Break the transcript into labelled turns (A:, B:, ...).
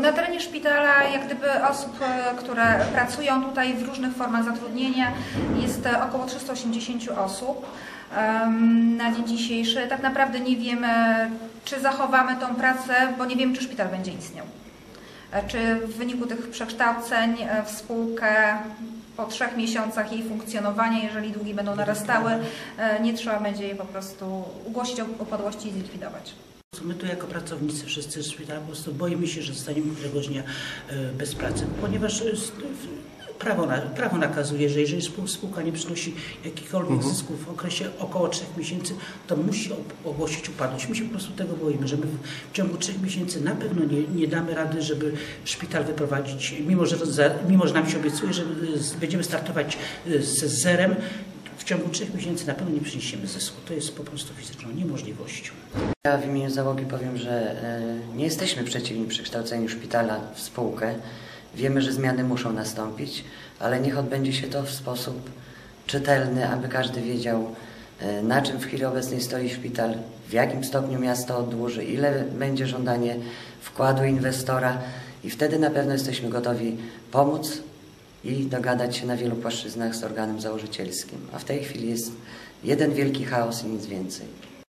A: Na terenie szpitala, jak gdyby osób, e, które pracują tutaj w różnych formach zatrudnienia jest e, około 380 osób na dzień dzisiejszy. Tak naprawdę nie wiemy, czy zachowamy tą pracę, bo nie wiemy, czy szpital będzie istniał. E, Czy w wyniku tych przekształceń e, w spółkę po trzech miesiącach jej funkcjonowania, jeżeli długi będą narastały, e, nie trzeba będzie jej po prostu ogłosić o upadłości i zlikwidować.
B: My tu jako pracownicy wszyscy szpitala po prostu boimy się, że zostaniemy któregoś dnia e, bez pracy, ponieważ e, w- prawo, prawo nakazuje, że jeżeli spół- spółka nie przynosi jakichkolwiek zysków w okresie około trzech miesięcy, to musi ogłosić upadłość. My się po prostu tego boimy, że my w, ciągu trzech miesięcy na pewno nie, nie damy rady, żeby szpital wyprowadzić, mimo że, mimo że nam się obiecuje, że e, będziemy startować e, z zerem, ciągu trzech miesięcy na pewno nie przyniesiemy zysku. To jest po prostu fizyczną niemożliwością.
C: Ja w imieniu załogi powiem, że e, nie jesteśmy przeciwni przekształceniu szpitala w spółkę. Wiemy, że zmiany muszą nastąpić, ale niech odbędzie się to w sposób czytelny, aby każdy wiedział, e, na czym w chwili obecnej stoi szpital, w jakim stopniu miasto odłoży, ile będzie żądanie wkładu inwestora i wtedy na pewno jesteśmy gotowi pomóc i dogadać się na wielu płaszczyznach z organem założycielskim. A w tej chwili jest jeden wielki chaos i nic więcej.